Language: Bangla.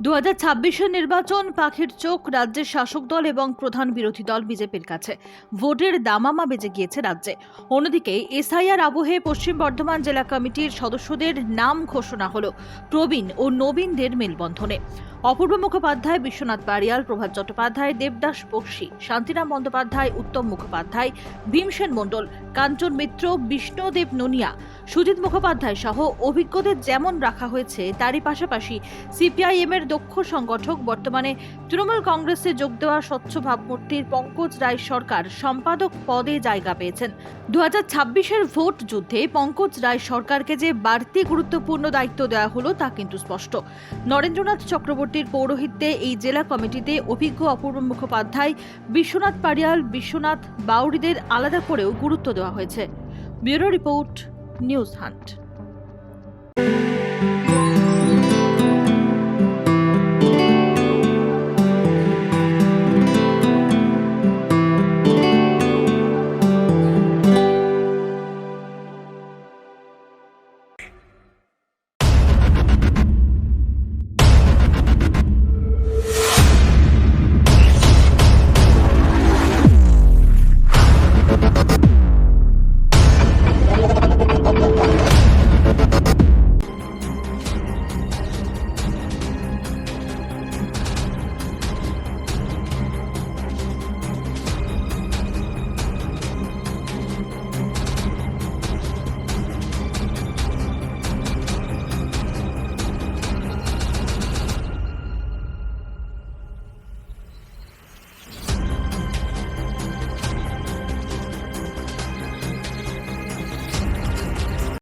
দু হাজার ছাব্বিশের নির্বাচন পাখির চোখ রাজ্যের শাসক দল এবং প্রধান বিরোধী দল বিজেপির কাছে। ভোটের দামামা বেজে গিয়েছে রাজ্যে। অন্যদিকে, এসআইআর আবহে পশ্চিম বর্ধমান জেলা কমিটির সদস্যদের নাম ঘোষণা হল প্রবীণ ও নবীনদের মেলবন্ধনে। অপূর্ব মুখোপাধ্যায়, বিশ্বনাথ পারিয়াল প্রভাত চট্টোপাধ্যায়, দেবদাস বক্সী, শান্তিরাম বন্দ্যোপাধ্যায়, উত্তম মুখোপাধ্যায়, ভীমসেন মণ্ডল, কাঞ্চন মিত্র, বিষ্ণুদেব নুনিয়া, সুজিত মুখোপাধ্যায় সহ অভিজ্ঞদের যেমন রাখা হয়েছে, তারই পাশাপাশি সিপিআইএম এর দক্ষ সংগঠক, বর্তমানে তৃণমূল কংগ্রেসে যোগ দেওয়া স্বচ্ছ ভাবমূর্তির পঙ্কজ রায় সরকার সম্পাদক পদে জায়গা পেয়েছেন। দু হাজার ছাব্বিশের ভোট যুদ্ধে পঙ্কজ রায় সরকারকে যে বাড়তি গুরুত্বপূর্ণ দায়িত্ব দেওয়া হলো তা কিন্তু স্পষ্ট। নরেন্দ্রনাথ চক্রবর্তীর পৌরোহিত্যে এই জেলা কমিটিতে অভিজ্ঞ অপূর্ব মুখোপাধ্যায়, বিশ্বনাথ পারিয়াল, বিশ্বনাথ বাউরিদের আলাদা করেও গুরুত্ব দেওয়া হয়েছে। Bureau report, news hunt.